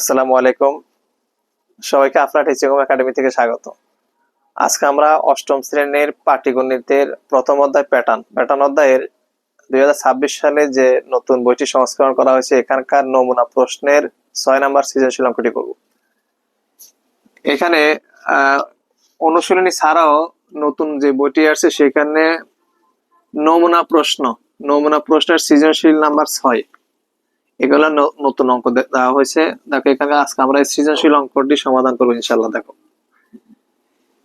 আসসালামু আলাইকুম। সবাইকে আপনার টিচিং একাডেমি থেকে স্বাগত। আজকে আমরা অষ্টম শ্রেণির পাটিগণিতের প্রথম অধ্যায় প্যাটার্ন। প্যাটার্ন অধ্যায়ের দুই সালে যে নতুন বইটি সংস্করণ করা হয়েছে, এখানকার নমুনা প্রশ্নের ছয় নাম্বার সৃজনশীল অঙ্কটি করব। এখানে অনুশীলনী ছাড়াও নতুন যে বইটি আসছে, সেখানে নমুনা প্রশ্ন, নমুনা প্রশ্নের সৃজনশীল নাম্বার ছয়। এগুলো নতুন অঙ্ক দেওয়া হয়েছে। দেখো, এখানে আজকে আমরা সৃজনশীল অঙ্কটি সমাধান করব ইনশাল্লাহ দেখো।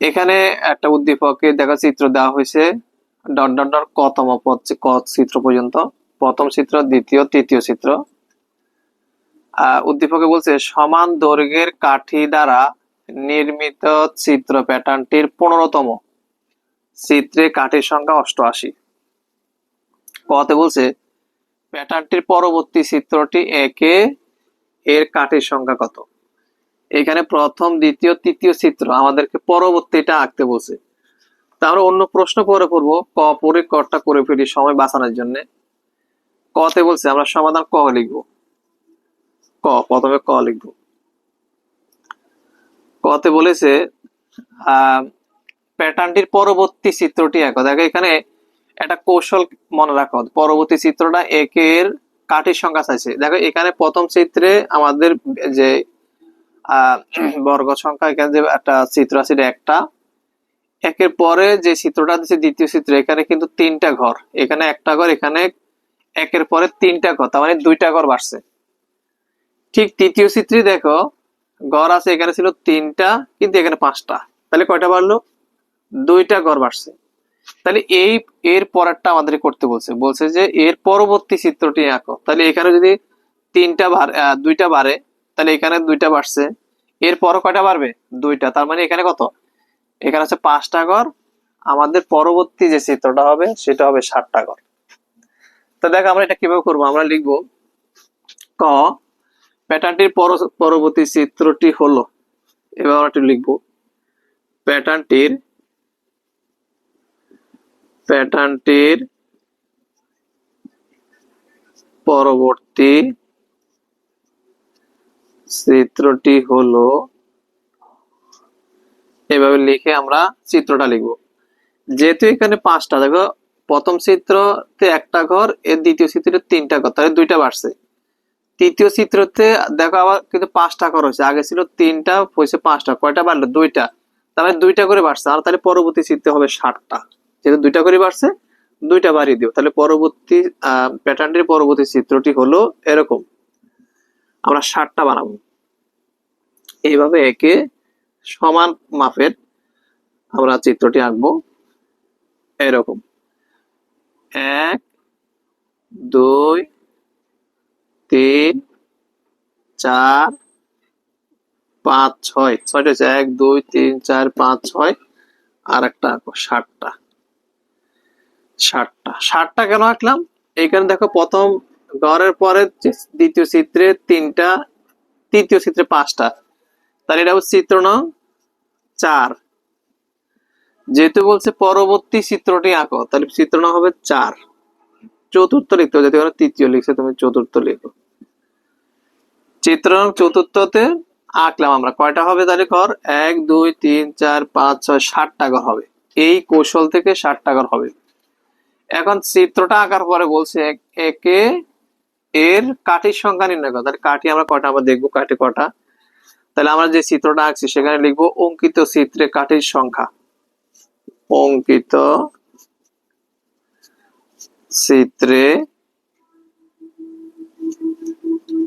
এখানে একটা উদ্দীপকে দেখো, চিত্র দেওয়া হয়েছে। ডট ডট ডট, কতম পদ চিত্র পর্যন্ত। প্রথম চিত্র, দ্বিতীয়, তৃতীয় চিত্র। উদ্দীপকে বলছে, সমান দৈর্ঘ্যের কাঠি দ্বারা নির্মিত চিত্র প্যাটার্নটির পনেরোতম। চিত্রে কাঠির সংখ্যা অষ্টআশি। কতে বলছে প্যাটার্নটির পরবর্তী চিত্রটি একে এর কাঠের সংখ্যা কত? এখানে প্রথম, দ্বিতীয়, তৃতীয় চিত্র আমাদেরকে পরবর্তীটা আঁকতে বলছে। তা আমরা অন্য প্রশ্ন পরে করব ক পরে কটা করে ফেলি সময় বাঁচানোর জন্য। কতে বলছে, আমরা সমাধান ক লিখব। ক, প্রথমে ক লিখব। কতে বলেছে, আহ, প্যাটার্নটির পরবর্তী চিত্রটি এক দেখো এখানে একটা কৌশল মনে রাখো, পরবর্তী চিত্রটা একের কাঠের সংখ্যা চাইছে। দেখো, এখানে প্রথম চিত্রে আমাদের যে বর্গ সংখ্যা, এখানে যে একটা চিত্র আছে একটা। একের পরে যে চিত্রটা দিচ্ছে দ্বিতীয় চিত্র, এখানে কিন্তু তিনটা ঘর। এখানে একটা ঘর, এখানে একের পরে তিনটা ঘর, তার মানে দুইটা ঘর বাড়ছে। ঠিক তৃতীয় চিত্রে দেখো, ঘর আছে, এখানে ছিল তিনটা, কিন্তু এখানে পাঁচটা। তাহলে কয়টা বাড়লো? দুইটা ঘর বাড়ছে। তাহলে এই, এর পরেরটা আমাদের করতে বলছে। বলছে যে, এর পরবর্তী চিত্রটি আঁকো। তাহলে এখানে যদি তিনটা দুইটা বাড়ে, তাহলে এখানে দুইটা বাড়ছে। এর পরও কয়টা বাড়বে? দুইটা। তার মানে এখানে কত? এখানে হচ্ছে পাঁচটা ঘর। আমাদের পরবর্তী যে চিত্রটা হবে, সেটা হবে ষাটটা ঘর। তো দেখো আমরা এটা কীভাবে করব? আমরা লিখব, ক, প্যাটার্নটির পর- পরবর্তী চিত্রটি হলো। এবার আমরা একটু লিখব। প্যাটার্নটির প্যাটার্নটির পরবর্তী চিত্রটি হলো, এভাবে লিখে আমরা চিত্রটা লিখব। যেহেতু এখানে পাঁচটা, দেখো, প্রথম চিত্রতে একটা ঘর, এর দ্বিতীয় চিত্রে তিনটা ঘর, তাহলে দুইটা বাড়ছে। তৃতীয় চিত্রতে, দেখো, আবার কিন্তু পাঁচটা ঘর হয়েছে। আগে ছিল তিনটা, হয়েছে পাঁচটা, কয়টা বাড়লো? দুইটা। তাহলে দুইটা করে বাড়ছে, আর তাহলে পরবর্তী চিত্রে হবে ষাটটা যেহেতু দুইটা করে বাড়ছে, দুইটা বাড়িয়ে দিও তাহলে পরবর্তী প্যাটার্নটির পরবর্তী চিত্রটি হলো এরকম। আমরা ষাটটা বানাবো। এইভাবে একে সমান মাপের আমরা চিত্রটি আঁকবো এরকম। এক, দুই, তিন, চার, পাঁচ, ছয়। ছয়টা হচ্ছে এক, দুই, তিন, চার, পাঁচ, ছয়। আর একটা আঁকবো ষাটটা ষাটটা ষাটটা কেন আঁকলাম? এইখানে দেখো প্রথম ঘরের পরে দ্বিতীয় চিত্রে তিনটা, তৃতীয় চিত্রে পাঁচটা। তাহলে এটা হচ্ছে চিত্র নং চার। যেহেতু বলছে পরবর্তী চিত্রটি আঁকো, তাহলে চিত্র নং হবে চার। চতুর্থ লিখতে যদি ওরা তৃতীয় লিখছে, তুমি চতুর্থ লিখো। চিত্র নং চতুর্থতে আঁকলাম আমরা। কয়টা হবে তাহলে ঘর? এক, দুই, তিন, চার, পাঁচ, ছয় ষাটটা ঘর হবে। এই কৌশল থেকে ষাটটা ঘর হবে। এখন চিত্রটা আঁকার পরে বলছে একে এর কাঠির সংখ্যা নির্ণয় করো। তাহলে কাঠি আমরা কটা? আমরা দেখব কাঠি কটা। তাহলে আমরা যে চিত্রটা আঁকছি, সেখানে লিখব অঙ্কিত চিত্রে কাঠির সংখ্যা। অঙ্কিত চিত্রে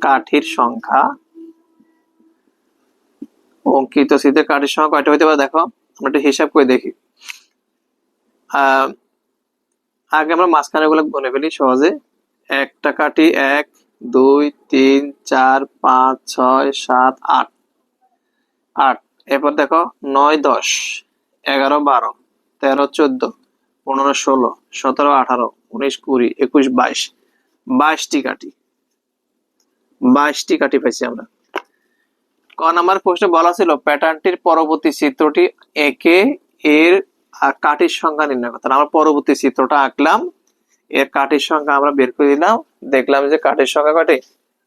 কাঠির সংখ্যা। অঙ্কিত চিত্রে কাঠির সংখ্যা কয়টা হইতে পারে? দেখো, আমরা একটু হিসাব করে দেখি। আহ আগে আমরা মাঝখানে গুলো গুনে ফেলি সহজে। একটা কাঠি এক, দুই, তিন, চার, পাঁচ, ছয়, সাত, আট। আট। এরপর দেখো, নয়, দশ, এগারো, বারো, তেরো, চোদ্দ, পনেরো, ষোলো, সতেরো, আঠারো, উনিশ, কুড়ি, একুশ, বাইশ। বাইশটি কাঠি বাইশটি কাঠি পাইছি আমরা। ক নাম্বার প্রশ্নে বলা ছিল, প্যাটার্নটির পরবর্তী চিত্রটি একে এর কাঠির সংখ্যা নির্ণয় করতে আমরা পরবর্তী চিত্রটা আঁকলাম। এর কাঠির সংখ্যা আমরা বের করে দিলাম। দেখলাম যে কাঠির সংখ্যা কয়টি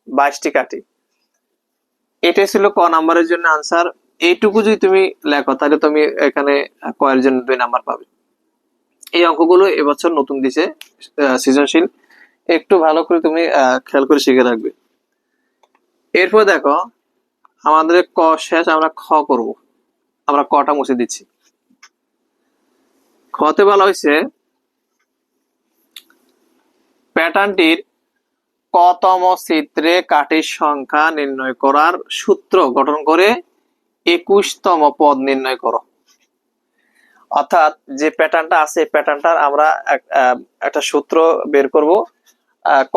বাইশটি কাঠি। এটাই ছিল ক নাম্বারের জন্য আনসার এইটুকু যদি তুমি লেখো, তাহলে তুমি এখানে কয়ের জন্য দুই নাম্বার পাবে। এই অঙ্কগুলো এবছর নতুন দিছে সৃজনশীল। একটু ভালো করে তুমি খেয়াল করে শিখে রাখবে। এরপর দেখো, আমাদের ক শেষ, আমরা খ করব। আমরা কটা মুছে দিচ্ছি। খতে বলা হয়েছে, প্যাটার্নটির কতম চিত্রে কাঠির সংখ্যা নির্ণয় করার সূত্র গঠন করে একুশতম পদ নির্ণয় করো। অর্থাৎ যে প্যাটার্নটা আছে প্যাটার্নটার আমরা একটা সূত্র বের করব।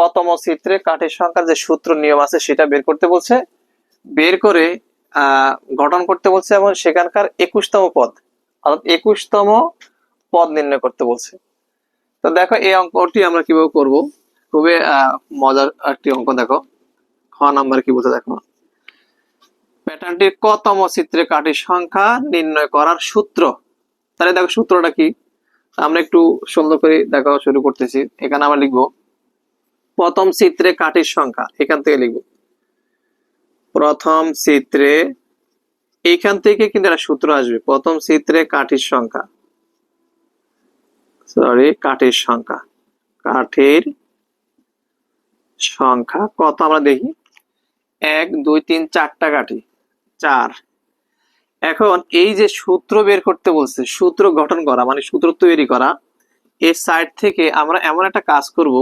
কতম চিত্রে কাঠের সংখ্যার যে সূত্র নিয়ম আছে, সেটা বের করতে বলছে। বের করে গঠন করতে বলছে এবং সেখানকার একুশতম পদ। অর্থাৎ একুশতম পদ নির্ণয় করতে বলছে। তো দেখো, এই অঙ্কটি আমরা কীভাবে করব? খুবই মজার একটি অঙ্ক, দেখো। খ নাম্বার কি বলছে, দেখো। প্যাটার্নটির কতম চিত্রে কাঠির সংখ্যা নির্ণয় করার সূত্র? তাহলে দেখো, সূত্রটা কি? আমরা একটু সুন্দর করে দেখা শুরু করতেছি। এখানে আমরা লিখব, প্রথম চিত্রে কাঠির সংখ্যা, এখান থেকে লিখব। প্রথম চিত্রে এইখান থেকে কিন্তু একটা সূত্র আসবে, প্রথম চিত্রে কাঠির সংখ্যা। সরি কাঠির সংখ্যা। কাঠের সংখ্যা কত আমরা দেখি? এক, দুই, তিন, চারটা কাঠি। চার। এখন এই যে সূত্র বের করতে বলছে, সূত্র গঠন করা মানে সূত্র তৈরি করা এই সাইড থেকে আমরা এমন একটা কাজ করব,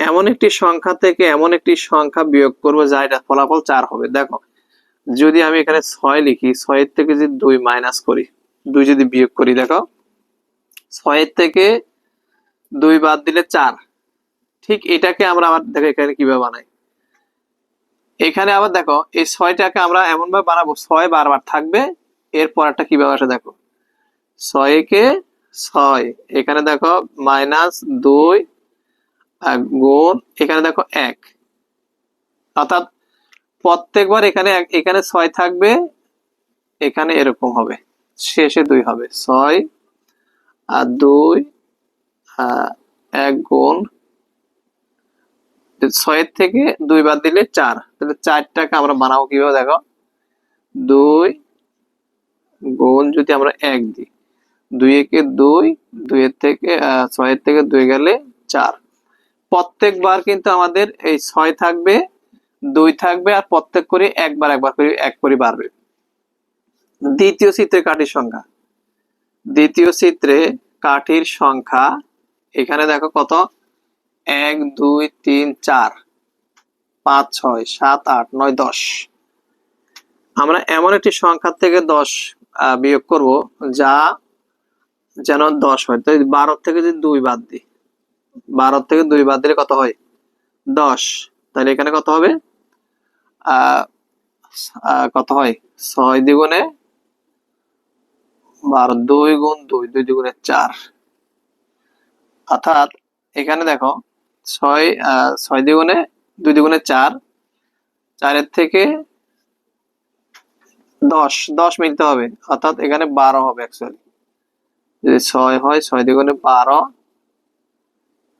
এমন একটি সংখ্যা থেকে এমন একটি সংখ্যা বিয়োগ করব, যা এটা ফলাফল চার হবে। দেখো, যদি আমি এখানে ছয় লিখি, ছয়ের থেকে যদি দুই মাইনাস করি, দুই যদি বিয়োগ করি, দেখো ছয়ের থেকে দুই বাদ দিলে চার। ঠিক এটাকে আমরা আবার দেখো এখানে কীভাবে বানাই। এখানে আবার দেখো, এই ছয়টাকে আমরা এমন ভাবে বানাবো, ছয় বারবার থাকবে এরপর একটা কীভাবে আসে দেখো। ছয়কে ছয়, এখানে দেখো মাইনাস দুই গুণ, এখানে দেখো এক। অর্থাৎ প্রত্যেকবার এখানে এখানে ছয় থাকবে, এখানে এরকম হবে, শেষে দুই হবে। ছয় আর দুই এক গুণ ছয়ের থেকে দুই বাদ দিলে চার। তাহলে চারটাকে আমরা বানাবো কীভাবে দেখো? দুই গুণ যদি আমরা এক দিই। দুই একে দুই দুইয়ের থেকে ছয়ের থেকে দুই গেলে চার। প্রত্যেকবার কিন্তু আমাদের এই ছয় থাকবে, দুই থাকবে, আর প্রত্যেক করে একবার একবার করে এক করে বাড়বে। দ্বিতীয় চিত্রে কাঠির সংখ্যা। দ্বিতীয় চিত্রে কাঠির সংখ্যা, এখানে দেখো কত? এক, দুই, তিন, চার, পাঁচ, ছয়, সাত, আট, নয়, দশ। আমরা এমন একটি সংখ্যা থেকে দশ বিয়োগ করব, যা যেন দশ হয়। তো বারো থেকে যদি দুই বাদ দিই, বারো থেকে দুই বাদ দিলে কত হয়? দশ। তাহলে এখানে কত হবে? কত হয়? ছয় দ্বিগুণে বারো দুই গুণ দুই দুই দ্বিগুণে চার। অর্থাৎ এখানে দেখো, ছয় ছয় দ্বিগুণে দুই দ্বিগুণে চার, চারের থেকে দশ দশ মিলতে হবে। অর্থাৎ এখানে বারো হবে অ্যাকচুয়ালি যদি ছয় হয়, ছয় দ্বিগুণে বারো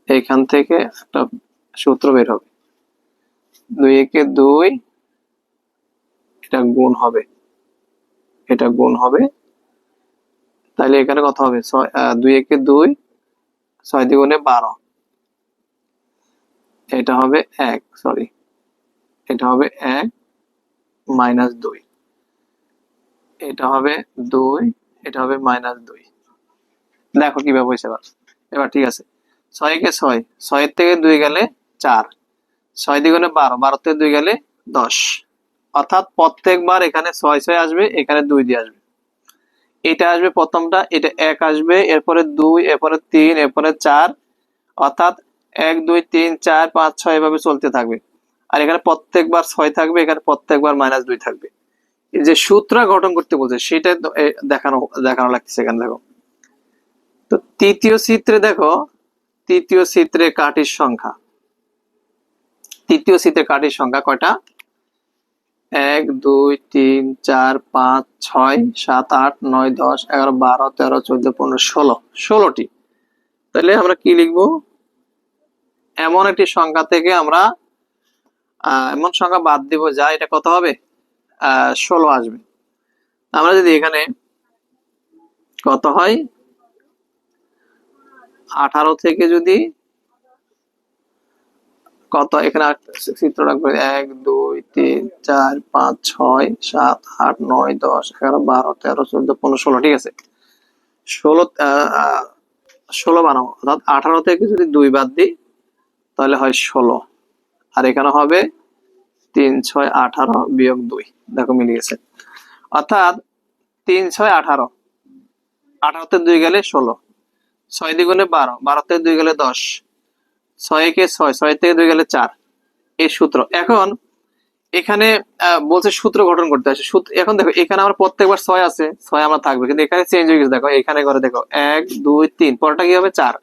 এখান থেকে একটা সূত্র বের হবে। দুই একে দুই, এটা গুণ হবে। এটা গুণ হবে তাহলে এখানে কত হবে? দুই একে দুই, ছয় দ্বিগুণে বারো। এটা হবে এক সরি এটা হবে এক মাইনাস দুই। এটা হবে দুই, এটা হবে মাইনাস দুই। দেখো কীভাবে হয়েছে এবার। এবার ঠিক আছে। ছয় কে ছয়, ছয়ের থেকে দুই গেলে চার। ছয় দ্বিগুণে বারো বারো থেকে দুই গেলে দশ। অর্থাৎ প্রত্যেকবার এখানে ছয় ছয় আসবে, এখানে দুই দিয়ে আসবে। এটা আসবে প্রথমটা, এটা এক আসবে, এরপরে দুই, এরপরে তিন, এরপরে চার, অর্থাৎ এক, দুই, তিন, চার, পাঁচ, ছয় এভাবে চলতে থাকবে। আর এখানে প্রত্যেকবার ছয় থাকবে, এখানে প্রত্যেকবার মাইনাস দুই থাকবে। যে সূত্র গঠন করতে বলছে, সেটা দেখানো দেখানো লাগতেছে এখানে, দেখো। তো তৃতীয় চিত্রে দেখো, তৃতীয় চিত্রে কাঠির সংখ্যা। তৃতীয় চিত্রে কাঠির সংখ্যা কয়টা? এক, দুই, তিন, চার, পাঁচ, ছয়, সাত, আট, নয়, দশ, এগারো, বারো, তেরো, চোদ্দ, পনেরো, ষোলো। ষোলোটি। তাহলে আমরা কি লিখব? এমন একটি সংখ্যা থেকে আমরা এমন সংখ্যা বাদ দিব যা এটা কত হবে? আহ ষোলো আসবে। আমরা যদি এখানে কত হয়? আঠারো থেকে যদি কত? এখানে আর চিত্রটা এক, দুই, তিন, চার, পাঁচ, ছয়, সাত, আট, নয়, দশ, এগারো, বারো, তেরো, চোদ্দ, পনেরো, ষোলো, ঠিক আছে? ষোলো ষোলো বানাবো অর্থাৎ আঠারো থেকে যদি দুই বাদ দিই, তাহলে হয় ষোলো। আর এখানে হবে তিন, ছয়, আঠারো বিয়োগ দুই। দেখো মিলে গেছে। অর্থাৎ তিন, ছয়, আঠারো। আঠারোতে দুই গেলে ষোলো। ছয় দ্বিগুণে বারো। বারোতে দুই গেলে দশ। ছয় কে ছয় ছয় থেকে দুই গেলে চার। এই সূত্র। এখন এখানে বলছে সূত্র গঠন করতে সূত্র এখন দেখো, এখানে আমার প্রত্যেকবার ছয় আছে, ছয় আমার থাকবে। কিন্তু এখানে চেঞ্জ হয়ে গেছে। দেখো, এখানে করে দেখো, এক, দুই, তিন। পরেরটা কি হবে? চার।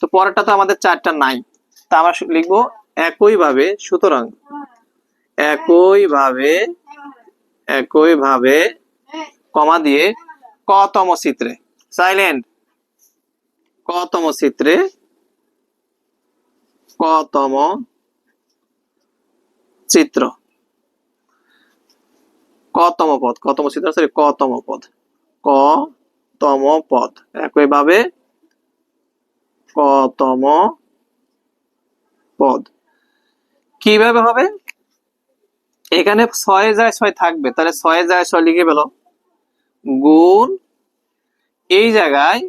তো পরেরটা তো আমাদের চারটা নাই। তা আমরা লিখব একই ভাবে সুতরাং একই ভাবে একই ভাবে কমা দিয়ে কতম চিত্রে। সাইলেন্ট কতম চিত্রে কতম চিত্র। কতম পদ? কতম চিত্র? সরি, কতম পদ। কতম পদ? একইভাবে কতম পদ। কীভাবে হবে? এখানে ছয় যায় ছয় থাকবে। তাহলে ছয় যায় ছয় লিখে পেল গুণ এই জায়গায়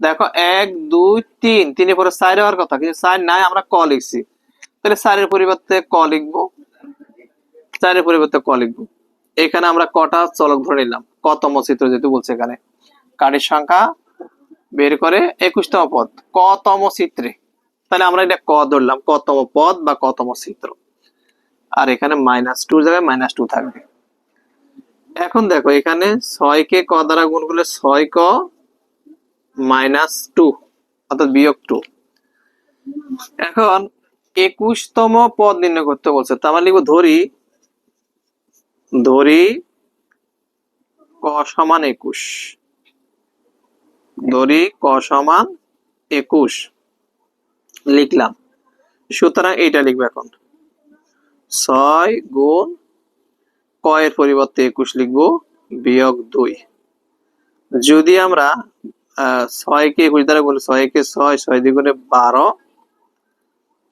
দেখো, এক, দুই, তিন। তিনের পরে চার হওয়ার কথা, কিন্তু চার নাই, আমরা ক লিখছি। তাহলে চারের পরিবর্তে ক লিখব? চারের পরিবর্তে ক লিখব। এখানে আমরা কটা চলক ধরে নিলাম। কতম চিত্র যেহেতু বলছে এখানে। কাঠের সংখ্যা বের করে একুশতম পদ। কতম চিত্রে? তাহলে আমরা এটা ক ধরলাম, কতম পদ বা কতম চিত্র। আর এখানে মাইনাস টু জায়গায় মাইনাস টু থাকবে। এখন দেখো, এখানে ছয় কে ক দ্বারা গুণ করলে ছয় ক মাইনাস টু, অর্থাৎ বিয়োগ টু। এখন একুশতম পদ নির্ণয় করতে বলছে তো আমরা লিখব ধরি ধরি ক সমান একুশ। ধরি ক সমান একুশ। লিখলাম। সুতরাং এইটা লিখব এখন। ছয় গুণ কয়ের পরিবর্তে একুশ লিখব, বিয়োগ দুই। যদি আমরা ছয়কে একুশ দ্বারা বলি, ছয়কে ছয় ছয় দ্বিগুণে বারো,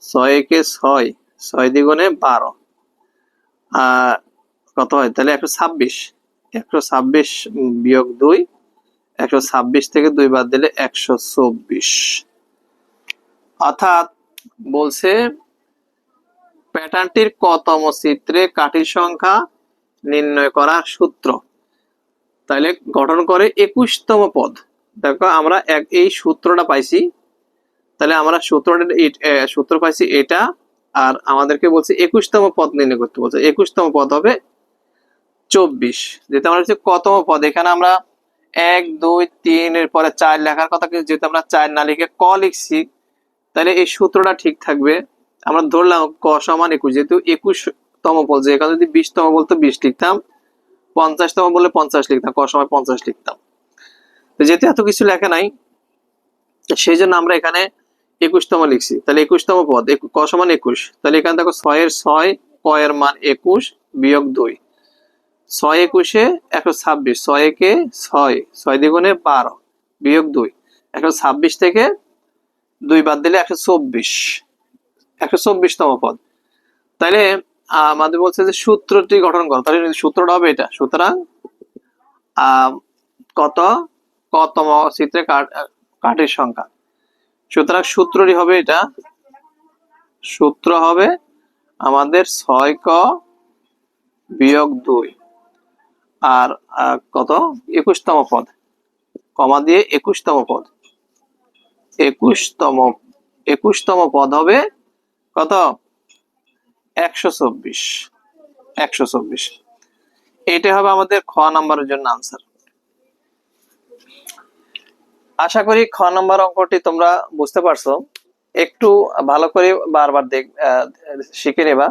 ছয়কে ছয় ছয় দ্বিগুণে বারো। কত হয়? তাহলে একশো ছাব্বিশ। একশো ছাব্বিশ বিয়োগ দুই, একশো ছাব্বিশ থেকে দুই বাদ দিলে একশো চব্বিশ। অর্থাৎ বলছে, প্যাটার্নটির কতম চিত্রে কাঠির সংখ্যা নির্ণয় করা সূত্র? তাহলে গঠন করে একুশতম পদ। দেখো, আমরা এক এই সূত্রটা পাইছি। তাহলে আমরা সূত্রটা সূত্র পাইছি এটা, আর আমাদেরকে বলছে একুশতম পদ নির্ণয় করতে বলছে। একুশতম পদ হবে চব্বিশ। যেহেতু আমরা হচ্ছে কতম পদ, এখানে আমরা এক, দুই, তিন, এর পরে চার লেখার কথা যেহেতু আমরা চার না লিখে ক লিখছি, তাহলে এই সূত্রটা ঠিক থাকবে। আমরা ধরলাম ক সমান একুশ, যেহেতু একুশতম বলছে এখানে যদি বিশতম বলতো বিশ লিখতাম, পঞ্চাশতম বললে পঞ্চাশ লিখতাম, ক সময় পঞ্চাশ লিখতাম। যেহেতু এত কিছু লেখা নাই সেই জন্য আমরা এখানে একুশতম লিখছি। তাহলে একুশতম পদ ক সমান একুশ। তাহলে এখানে দেখো ছয়ের ছয় ক এর মান একুশ, বিয়োগ দুই। ছয় একুশে একশো ছাব্বিশ, ছয় একে ছয় ছয় দ্বিগুণে বারো, বিয়োগ দুই। একশো ছাব্বিশ থেকে দুই বাদ দিলে একশো চব্বিশ, একশো চব্বিশতম পদ। তাইলে আমাদের বলছে যে সূত্রটি গঠন করো। তাহলে সূত্রটা হবে এটা। সুতরাং কত? কতম চিত্রে কাঠ- কাঠের সংখ্যা। সুতরাং সূত্রটি হবে এটা। সূত্র হবে আমাদের ছয় ক বিয়োগ দুই। আর কত? একুশতম পদ। কমা দিয়ে একুশতম পদ। একুশতম একুশতম পদ হবে কত? একশো চব্বিশ। একশো চব্বিশ। এটা হবে আমাদের খ নাম্বারের জন্য আনসার আশা করি খ নম্বর অঙ্কটি তোমরা বুঝতে পারছ। একটু ভালো করে বারবার দেখ শিখে নেবা।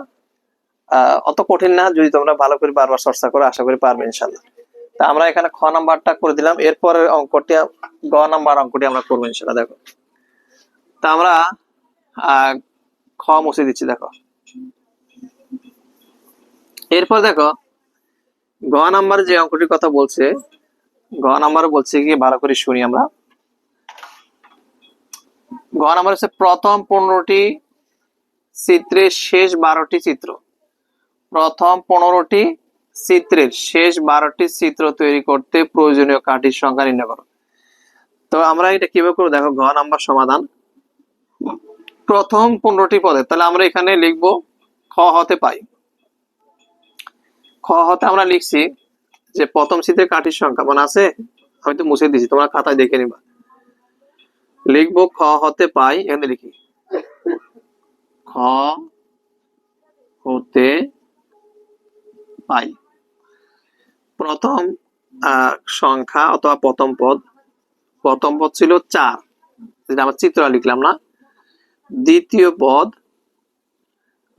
অত কঠিন না, যদি তোমরা ভালো করে বারবার চর্চা করো, আশা করি পারবে ইনশাল্লাহ। তা আমরা এখানে খ নাম্বারটা করে দিলাম। এরপরের অঙ্কটি, গ নাম্বার অঙ্কটি আমরা করব ইনশাল্লাহ, দেখো। তা আমরা খ মুছে দিচ্ছি, দেখো। এরপর দেখো, গ নাম্বার যে অঙ্কটির কথা বলছে, গ নাম্বার বলছে কি, ভালো করে শুনি আমরা। গ নাম্বার হচ্ছে প্রথম পনেরোটি চিত্রের শেষ বারোটি চিত্র। প্রথম পনেরোটি চিত্রের শেষ বারোটি চিত্র তৈরি করতে প্রয়োজনীয় কাঠির সংখ্যা নির্ণয় করো। তো আমরা এটা কীভাবে করব? দেখো ঘ নাম্বার সমাধান। প্রথম পনেরোটি পদে, তাহলে আমরা এখানে লিখব খ হতে পাই। খ হতে আমরা লিখছি যে প্রথম চিত্রের কাঠির সংখ্যা, মনে আছে? আমি তো মুছে দিয়েছি, তোমরা খাতায় দেখে নিবা। লিখব খ হতে পাই, এখানে লিখি। খ হতে পাই। প্রথম সংখ্যা অথবা প্রথম পদ। প্রথম পদ ছিল চার। যেটা আমরা চিত্র লিখলাম না? দ্বিতীয় পদ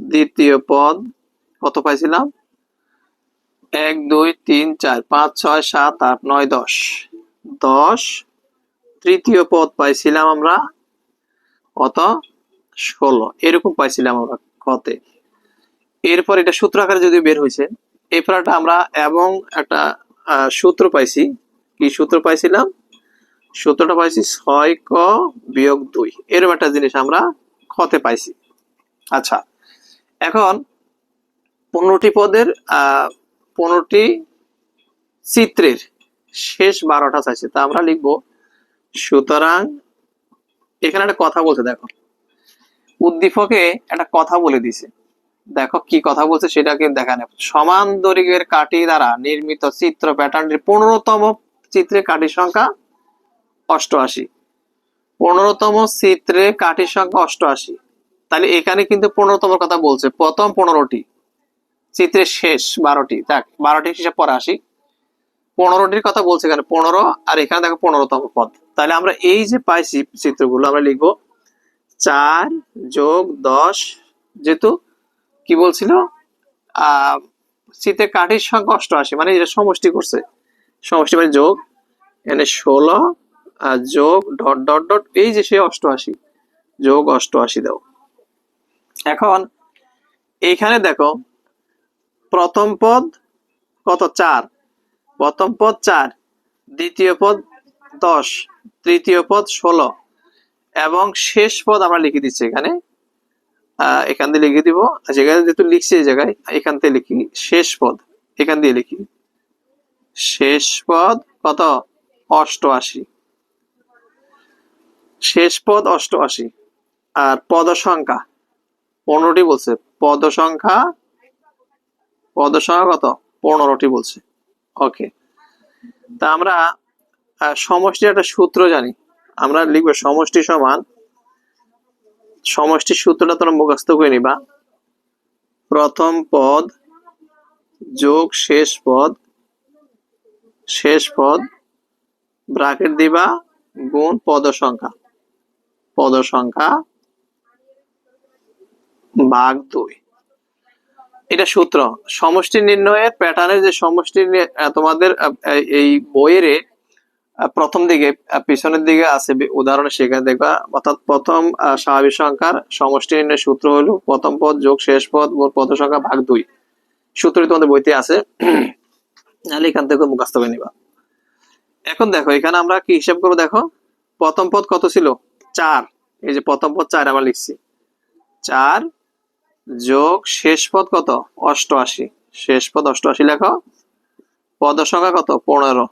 দ্বিতীয় পদ কত পাইছিলাম? এক, দুই, তিন, চার, পাঁচ, ছয়, সাত, আট, নয়, দশ। দশ তৃতীয় পদ পাইছিলাম আমরা কত? ষোলো। এরকম পাইছিলাম আমরা কতে? এরপর এটা সূত্র আকারে যদি বের হয়েছে এই পড়াটা আমরা এবং একটা সূত্র পাইছি। কি সূত্র পাইছিলাম? সূত্রটা পাইছি ছয় ক বিয়োগ দুই। এরকম একটা জিনিস আমরা খতে পাইছি। আচ্ছা এখন পনেরোটি পদের আহ পনেরোটি চিত্রের শেষ বারোটা চাইছে। তা আমরা লিখব সুতরাং এখানে একটা কথা বলছে, দেখো। উদ্দীপকে একটা কথা বলে দিছে। দেখো কি কথা বলছে সেটাকে দেখা নেব সমান দৈর্ঘ্যের কাঠি দ্বারা নির্মিত চিত্র প্যাটার্নটির পনেরোতম চিত্রের কাঠির সংখ্যা অষ্টআশি। পনেরোতম চিত্রে কাঠির সংখ্যা অষ্টআশি। তাহলে এখানে কিন্তু পনেরোতম কথা বলছে। প্রথম পনেরোটি, চিত্রের শেষ বারোটি। দেখ, বারোটি হিসাব পরে আসি পনেরোটির কথা বলছে এখানে, পনেরো, আর এখানে দেখো পনেরোতম পদ। তাহলে আমরা এই যে পাইছি চিত্রগুলো আমরা লিখব চার যোগ দশ, যেহেতু কি বলছিল? চিত্রের কাঠির সংখ্যা অষ্টআশি মানে এটা সমষ্টি করছে। সমষ্টি মানে যোগ, এখানে ষোলো যোগ ডট ডট ডট, এই যে সে অষ্টআশি যোগ অষ্টআশি দাও। এখন এইখানে দেখো, প্রথম পদ কত? চার। প্রথম পদ চার, দ্বিতীয় পদ দশ, তৃতীয় পদ ষোলো, এবং শেষ পদ আমরা লিখে দিচ্ছি এখানে। এখান দিয়ে লিখে দিব। যেখানে যেহেতু লিখছি এই জায়গায়, এখান থেকে লিখি। শেষ পদ, এখান দিয়ে লিখি। শেষ পদ কত? অষ্টআশি। শেষ পদ অষ্টআশি। আর পদ সংখ্যা পনেরোটি বলছে। পদ সংখ্যা পদ সংখ্যা কত? পনেরোটি বলছে। ওকে। তা আমরা সমষ্টির একটা সূত্র জানি। আমরা লিখব সমষ্টি সমান, সমষ্টির সূত্রটা তোমরা মুখস্থ করে নিবা। প্রথম পদ যোগ শেষ পদ শেষ পদ ব্রাকেট দিবা গুণ পদ সংখ্যা পদ সংখ্যা ভাগ দুই। এটা সূত্র। সমষ্টি নির্ণয়ের প্যাটার্নের যে সমষ্টি তোমাদের এই- বইয়ের প্রথম দিকে পিছনের দিকে আছে উদাহরণ সেখানে দেখবা। অর্থাৎ প্রথম স্বাভাবিক সংখ্যার সমষ্টি নির্ণয়ের সূত্র হলো প্রথম পদ যোগ শেষ পদ পদ সংখ্যা ভাগ দুই। সূত্রটি তোমাদের বইতে আছে। নাহলে এখান থেকে মুখস্থ করে নিবা। এখন দেখো, এখানে আমরা কি হিসাব করব দেখো? প্রথম পদ কত ছিল? চার। এই যে প্রথম পদ চার আমরা লিখছি। চার যোগ শেষ পদ কত? অষ্টআশি। শেষ পদ অষ্টআশি লেখো। পদ সংখ্যা কত? পনেরো।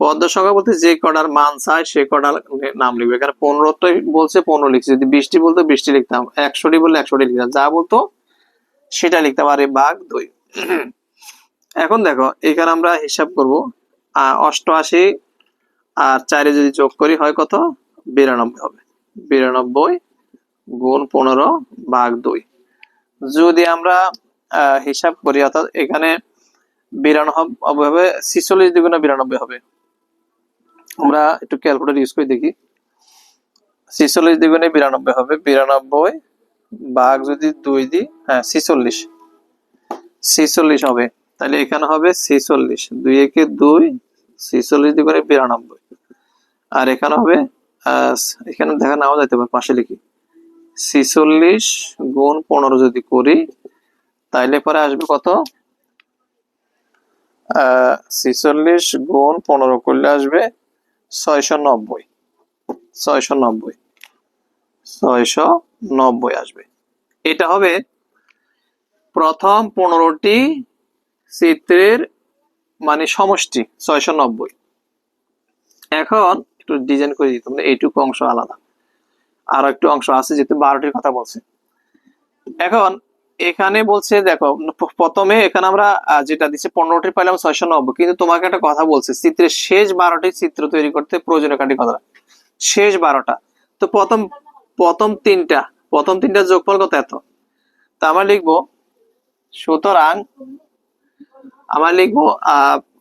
পদ সংখ্যা বলতে যে কটার মান চায়, সে কটার নাম লিখবে। এখানে পনেরোটাই বলছে, পনেরো লিখছি। যদি বৃষ্টি বলতো বৃষ্টি লিখতাম। একশোটি বললে একশোটি লিখতাম। যা বলতো, সেটা লিখতে পারে বাঘ দুই। এখন দেখো, এখানে আমরা হিসাব করব। অষ্টআশি আর চারে যদি যোগ করি, হয় কত? বিরানব্বই হবে। বিরানব্বই গুণ পনেরো ভাগ দুই। যদি আমরা হিসাব করি, অর্থাৎ এখানে বিরানব্বই হবে, ছিচল্লিশ দ্বিগুণে বিরানব্বই হবে। আমরা একটু ক্যালকুলেটর ইউজ করে দেখি। ছিচল্লিশ দ্বিগুণে বিরানব্বই হবে। বিরানব্বই ভাগ যদি দুই দিই হ্যাঁ ছিচল্লিশ। ছিচল্লিশ হবে। তাহলে এখানে হবে ছিচল্লিশ। দুই একে দুই, ছিচল্লিশ দ্বিগুণে বিরানব্বই। আর এখানে হবে এখানে দেখা নাও যাইতে পারে, পাশে লিখি। ছিচল্লিশ গুণ পনেরো যদি করি, তাইলে পরে আসবে কত? ছিচল্লিশ গুণ পনেরো করলে আসবে ছয়শো নব্বই। ছয়শো নব্বই। ছয়শো নব্বই আসবে। এটা হবে প্রথম পনেরোটি চিত্রের মানে সমষ্টি, ছয়শো নব্বই। এখন একটু ডিজাইন করে দিতাম এইটুকু অংশ আলাদা। আর একটু অংশ আছে যেহেতু বারোটির কথা বলছে। এখন এখানে বলছে, দেখো প্রথমে এখানে আমরা যেটা দিচ্ছে পনেরোটি পাইলাম ছয়শো নব্বই। কিন্তু তোমাকে একটা কথা বলছে, চিত্রের শেষ বারোটি চিত্র তৈরি করতে প্রয়োজনীয় কাঠি কথা। শেষ বারোটা। তো প্রথম প্রথম তিনটা প্রথম তিনটা যোগফল কত এত? তা আমরা লিখব, সুতরাং আমরা লিখব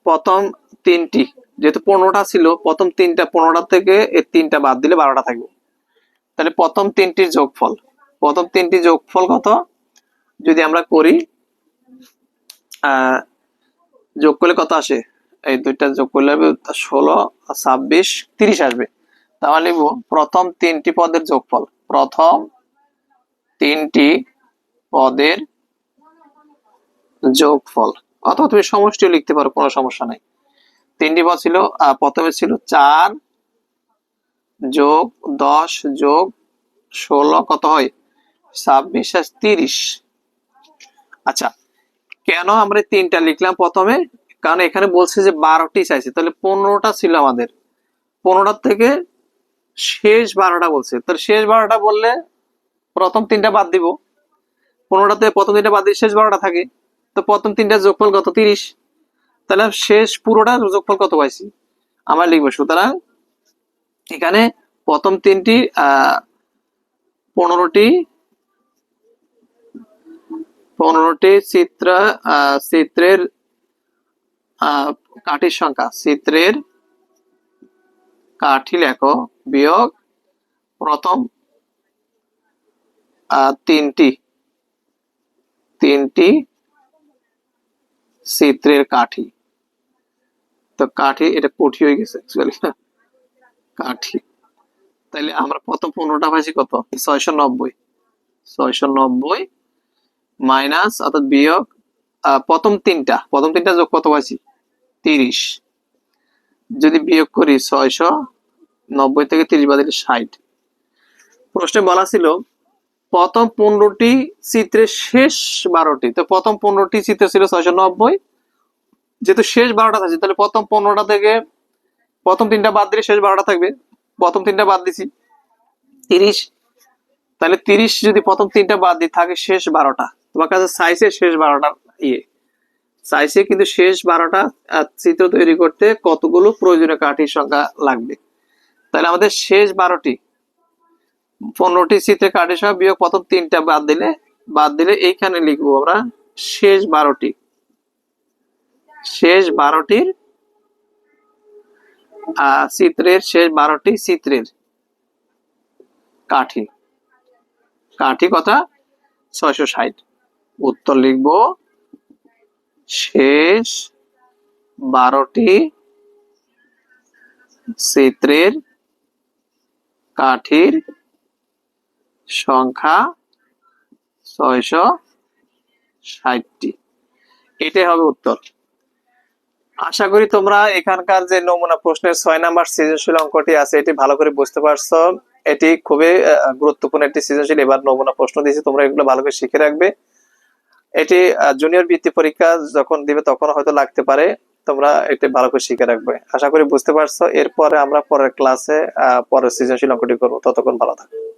প্রথম তিনটি। যেহেতু পনেরোটা ছিল, প্রথম তিনটা পনেরোটা থেকে এর তিনটা বাদ দিলে বারোটা থাকবে। তাহলে প্রথম তিনটির যোগফল, প্রথম তিনটি যোগফল কত? যদি আমরা করি যোগ করলে কত আসে? এই দুইটা যোগ করলে হবে ষোলো ছাব্বিশ, তিরিশ আসবে। তাহলে লিখব প্রথম তিনটি পদের যোগফল। প্রথম তিনটি পদের যোগফল। অথবা তুমি সমষ্টিও লিখতে পারো, কোনো সমস্যা নাই। তিনটি পদ ছিল প্রথমে ছিল চার যোগ দশ যোগ ষোলো, কত হয়? ছাব্বিশ আর তিরিশ। আচ্ছা কেন আমরা তিনটা লিখলাম প্রথমে? কারণ এখানে বলছে যে বারোটি চাইছে, তাহলে পনেরোটা ছিল আমাদের। পনেরোটার থেকে শেষ বারোটা বলছে। তাহলে শেষ বারোটা বললে প্রথম তিনটা বাদ দিব। পনেরোটা থেকে প্রথম তিনটা বাদ দিয়ে শেষ বারোটা থাকে। তো প্রথম তিনটা যোগফল কত? তিরিশ। তাহলে শেষ পুরোটা যোগফল কত পাইছি? আমরা লিখব, সুতরাং এখানে প্রথম তিনটি, আহ, পনেরোটি পনেরোটি চিত্র চিত্রের কাঠির সংখ্যা। চিত্রের কাঠি লেখো, বিয়োগ প্রথম তিনটি। তিনটি চিত্রের কাঠি। তো কাঠি, এটা কঠি হয়ে গেছে কাঠি। তাইলে আমরা প্রথম পনেরোটা পাইছি কত? ছয়শো নব্বই। ছয়শো নব্বই মাইনাস অর্থাৎ বিয়োগ প্রথম তিনটা। প্রথম তিনটা যোগ কত পাইছি? তিরিশ। যদি বিয়োগ করি ছয়শো নব্বই থেকে তিরিশ বাদ দিলে ষাট। প্রশ্নে বলা ছিল, প্রথম পনেরোটি চিত্রের শেষ বারোটি। তো প্রথম পনেরোটি চিত্র ছিল ছয়শো নব্বই। যেহেতু শেষ বারোটা থাকছে, তাহলে প্রথম পনেরোটা থেকে প্রথম তিনটা বাদ দিলে শেষ বারোটা থাকবে। প্রথম তিনটা বাদ দিছি। তিরিশ। তাহলে তিরিশ যদি প্রথম তিনটা বাদ দিয়ে থাকে শেষ বারোটা। তোমার কাছে সাইজে শেষ বারোটা ইয়ে। সাইজে কিন্তু শেষ বারোটা চিত্র তৈরি করতে কতগুলো প্রয়োজনীয় কাঠির সংখ্যা লাগবে। তাহলে আমাদের শেষ বারোটি, পনেরোটি চিত্রে কাঠির সংখ্যা বিয়োগ প্রথম তিনটা বাদ দিলে বাদ দিলে এইখানে লিখব আমরা শেষ বারোটি। শেষ বারোটির চিত্রের শেষ বারোটি চিত্রের কাঠি। কাঠি কথা ছয়শো ষাট। উত্তর লিখব, শেষ বারোটি চিত্রের কাঠির সংখ্যা ছয়শো ষাটটি। এটাই হবে উত্তর। আশা করি তোমরা এখানকার যে নমুনা প্রশ্নের ছয় নাম্বার সৃজনশীল অঙ্কটি আছে, এটি ভালো করে বুঝতে পারছ। এটি খুবই গুরুত্বপূর্ণ একটি সৃজনশীল। এবার নমুনা প্রশ্ন দিয়েছি, তোমরা এগুলো ভালো করে শিখে রাখবে। এটি জুনিয়র বৃত্তি পরীক্ষা যখন দিবে তখন হয়তো লাগতে পারে, তোমরা এটি ভালো করে শিখে রাখবে। আশা করি বুঝতে পারছ। এরপরে আমরা পরের ক্লাসে পরের সৃজনশীল অঙ্কটি করব। ততক্ষণ ভালো থাকো।